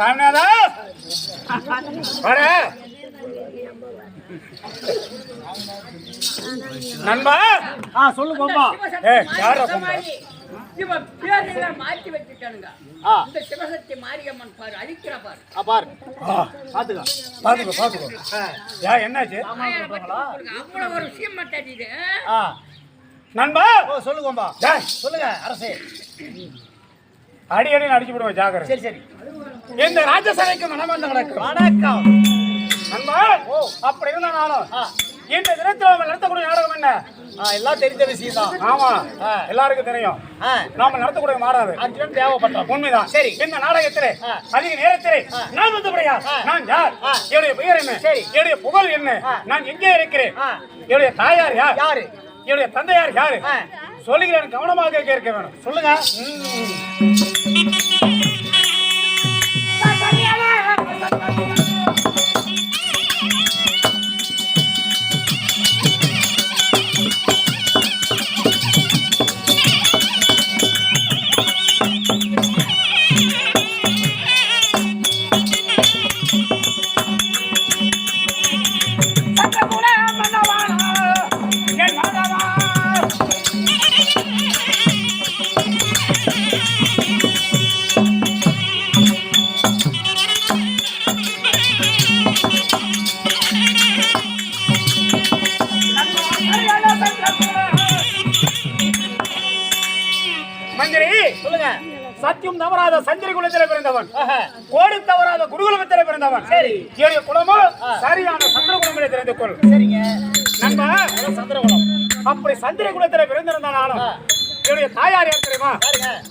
சாமிநாதா? வர நண்பா. ஆ சொல்லு ஏய், யாரா. இவன் பேரெல்லாம் மாத்தி வச்சுட்டானுங்க ஆ. இந்த சிவசக்தி மாரியம்மன் பாரு. அழிக்கிறா பாரு ஆ பாரு பாத்துக்க பாத்துக்கோ. பாத்துக்கோ யா என்னாச்சு. அவ்வளவு ஒரு விஷயம் மாட்டாடிது ஆ. நண்பா. ஓ சொல்லு கோம்பா டேய், சொல்லுங்க அரசே. அடி அடி அடிச்சு விடுவேன் ஜாக்கிரதை. சரி சரி. இந்த ராஜசபைக்கு மனமந்த நடக்கும் வணக்கம். நண்பா அப்படி இருந்தா நானும் இந்த தினத்தில் அவன் நடத்தக்கூடிய நாடகம் என்ன? எல்லாம் தெரிஞ்ச விஷயம் தான் ஆமா. எல்லாருக்கும் தெரியும். நாம நடத்தக்கூடிய மாறாது. அர்ஜுனன் தேவைப்பட்டோம். உண்மைதான். சரி. இந்த நாடகத்திலே. அதிக நேரத்திலே. நான் வந்தபடியா. நான் யார். என்னுடைய பெயர் என்ன? சரி. என்னுடைய புகழ் என்ன. நான் எங்கே இருக்கிறேன். என்னுடைய தாயார் யார்? யாரு? என்னுடைய தந்தையார் யாரு. சொல்லுகிறேன் கவனமாக கேட்க வேணும் சொல்லுங்க. சத்தியம் தவறாத சந்திரி குலத்திலே பிறந்தவன். கோடி தவறாத குருகுலத்திலே பிறந்தவன் சரி. என்னுடைய குலமோ. சரியான சந்திர குலமிலே தெரிந்து கொள் சரிங்க நண்பா அதான் சந்திரகுலம் அப்படி சந்திர குலத்திலே பிறந்திருந்த நானும் ஆ. என்னுடைய தாயார் யார் தெரியுமா?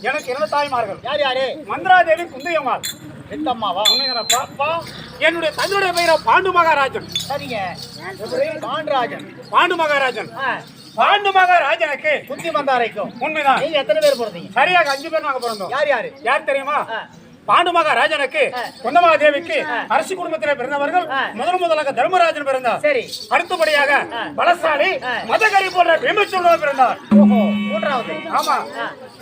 எனக்கு இரண்டு தாய்மார்கள். யார் யாரு? மந்திராதேவி குந்தையம்மாள். நித்தம்மாவா உண்மைதானப்பா? என்னுடைய தந்தையுடைய பெயர் பாண்டு மகாராஜன். சரிங்க. பாண்டராஜன். பாண்டு மகாராஜன். பாண்டு மகாராஜனுக்கு குந்தி மந்தாரைக்கும். உண்மைதான். நீங்க எத்தனை பேர் பிறந்தீங்க? சரியாக அஞ்சு பேர் நாங்க பிறந்தோம். யார் யாரு? யார் தெரியுமா. பாண்டு மகாராஜனுக்கு ஆ. குந்தமாதேவிக்கு ஆ. அரசி குடும்பத்திலே பிறந்தவர்கள். முதல் முதலாக தர்மராஜன் பிறந்தார். சரி. அடுத்தபடியாக. பலசாலி. மதகரி போன்ற பிம்பச்சூழல் பிறந்தார். ஓஹோ. மூன்றாவது. ஆமா.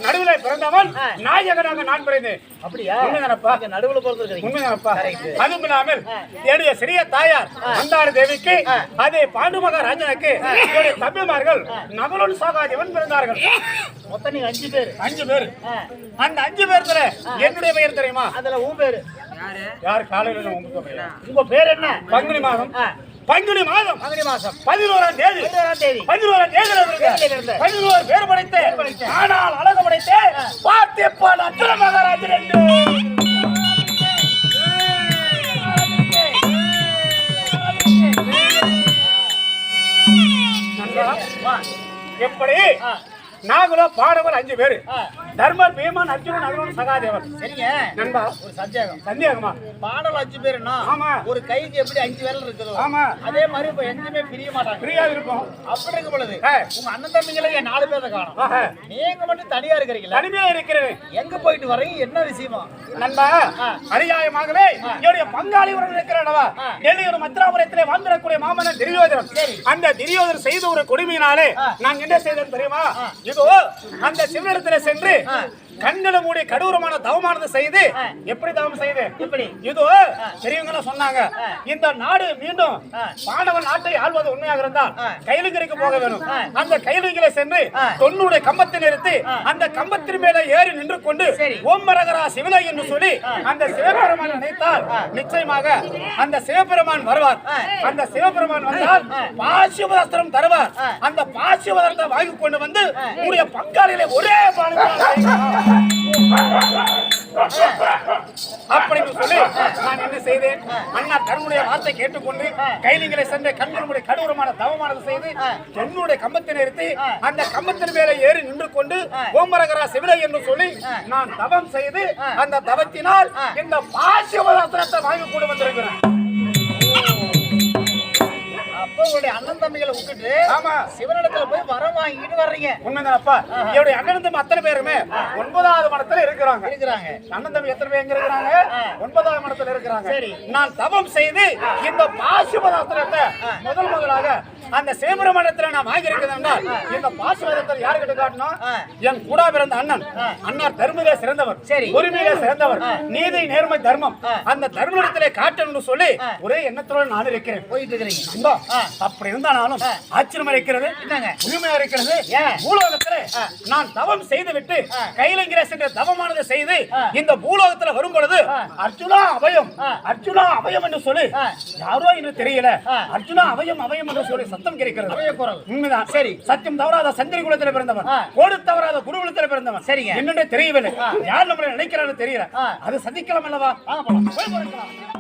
நடுவிலே பிறந்தவன். நாயகனாக நான் பிறந்தேன். அப்படியா? உண்மைதானப்பா? நீங்க நடுவுல பிறந்திருக்கீங்க உண்மைதானப்பா Correct. அதுவும் இல்லாமல். என்னுடைய சிறிய தாயார் ஆ. அந்தார தேவிக்கு. அதே பாண்டு மகாராஜனுக்கு என்னுடைய தம்பிமார்கள் நகுலன் சகாதேவன் பிறந்தார்கள். மொத்தம் நீங்க அஞ்சு பேர். அஞ்சு பேர். அந்த அஞ்சு பேர்ல என்னுடைய பெயர் தெரியுமா? அதுல உன் பேரு? யார்? காலையில உங்க பேர். என்ன? பங்குனி மாதம். பங்குனி மாதம் பங்குனி மாசம் பதினோராம் தேதி பதினோராம் தேதி பதினோராம் தேதியில தேதியில இருந்து இருந்து. பதினோரு பேர் படைத்து. ஆனால் அழகு படைத்து பார்த்திப்பான் அத்துர மகாராஜன் என்று. எப்படி. நாகுல பாடவர் அஞ்சு பேரு. தர்மர் பீமன் அர்ஜுனன் அருணன் சகாதேவன். சரிங்க. நண்பா. ஒரு சந்தேகம். சந்தேகமா? பாடல் அஞ்சு பேருன்னா ஆமா. ஒரு கைக்கு எப்படி அஞ்சு விரல் இருக்குதோ? ஆமா. அதே மாதிரி இப்ப எங்கேயுமே பிரிய மாட்டாங்க. ஃப்ரீயா இருக்கும். அப்படி இருக்கும் பொழுது. உங்க அண்ணன் தம்பிங்களே நாலு பேரை காணும். நீங்க மட்டும் தனியா இருக்கிறீங்களா? தனிமையா இருக்கிறது எங்க போயிட்டு வரீங்க என்ன விஷயமா? நண்பா ஆ. அநியாயமாகவே என்னுடைய பங்காளி உடன் இருக்கிறனவா? ஆ. டெல்லியோட மத்ராபுரத்திலே வாழ்ந்திடக்கூடிய மாமன்னன் துரியோதனன் சரி. அந்த துரியோதனன் செய்த ஒரு கொடுமையினாலே. நான் என்ன செய்தேன் தெரியுமா. இதோ அந்த சிவனிடத்திலே சென்று கண்களை மூடி கடூரமான தவமானதை செய்து. எப்படி தவம் செய்தேன் எப்படி இதோ பெரியவங்க சொன்னாங்க. இந்த நாடு மீண்டும். பாண்டவன் நாட்டை ஆள்வது உண்மையாக இருந்தால் ஆ. கைலுங்கிற்கு போக வேணும். அந்த கைலுங்கில சென்று. தொன்னுடைய கம்பத்தை நிறுத்தி. அந்த கம்பத்தின் மேல ஏறி நின்று கொண்டு சரி. ஓம் மரகரா சிவலை என்று சொல்லி. அந்த சிவபெருமான் நினைத்தால். நிச்சயமாக அந்த சிவபெருமான் வருவார். அந்த சிவபெருமான் வந்தால். பாசிவதஸ்திரம் தருவார். அந்த பாசிவதத்தை வாங்கி கொண்டு வந்து ஆ. உங்களுடைய பங்காளியிலே ஒரே பாலினால் அப்படின்னு சொல்லி. நான் என்ன செய்தேன்? அண்ணா தன்னுடைய வார்த்தை கேட்டுக்கொண்டு கைலிங்களை சென்று கண்களுடைய கடூரமான தவமானது செய்து என்னுடைய கம்பத்தை நிறுத்தி அந்த கம்பத்தின் மேலே ஏறி நின்று கொண்டு ஓமரகரா சிவிலை என்று சொல்லி நான் தவம் செய்து அந்த தவத்தினால் இந்த பாசிவதாத்திரத்தை வாங்கி கொண்டு வந்திருக்கிறேன். உங்களுடைய அண்ணன் தம்பிகளை விட்டுட்டு ஆமா. சிவனிடத்துல போய் வரம் வாங்கிட்டு வர்றீங்க. உண்மைதானப்பா என்னுடைய அண்ணன் தம்பி அத்தனை பேருமே ஒன்பதாவது மடத்துல இருக்கிறாங்க. இருக்கிறாங்க. அண்ணன் தம்பி எத்தனை பேர் எங்க இருக்கிறாங்க? ஆ. ஒன்பதாம் இடத்துல இருக்கிறாங்க. நான் தவம் செய்து இந்த பாசுபதாஸ்திரத்தை முதல் முதலாக அந்த சேமரமணத்துல நான் வாங்கி இருக்கிறேன் இந்த பாசுவதத்தில் யாருக்கிட்ட காட்டணும். என் கூட பிறந்த அண்ணன் அண்ணார் தர்மத்திலே சிறந்தவர் சரி. உரிமையிலே சிறந்தவர் நீதி நேர்மை தர்மம். அந்த தர்மத்திலே காட்டணும்னு சொல்லி. ஒரே எண்ணத்தோடு நான் இருக்கிறேன் போயிட்டு இருக்கிறீங்க. அப்படி இருந்தாலும். ஆச்சரியமா இருக்கிறது? உரிமையா இருக்கிறது? பூலோகத்திலே. நான் தவம் செய்து விட்டு. கைலங்கிரஸ் என்ற தவமானது செய்து. இந்த பூலோகத்துல வரும் பொழுது. அர்ஜுனா அபயம். அர்ஜுனா அபயம் என்று சொல்லி. யாரோ இன்னும் தெரியல. அர்ஜுனா அபயம் அபயம் என்று சொல்லி சத்தம் குரல். உண்மைதான் சரி. சத்தியம் தவறாத சந்திரி குலத்தில் பிறந்தவன். கோடு தவறாத குருகுலத்தில் பிறந்தவன் சரிங்க. என்னென்று தெரியவில்லை யார் நம்மளை நினைக்கிறான்னு தெரியல. அது சந்திக்கலாம் அல்லவா. போய்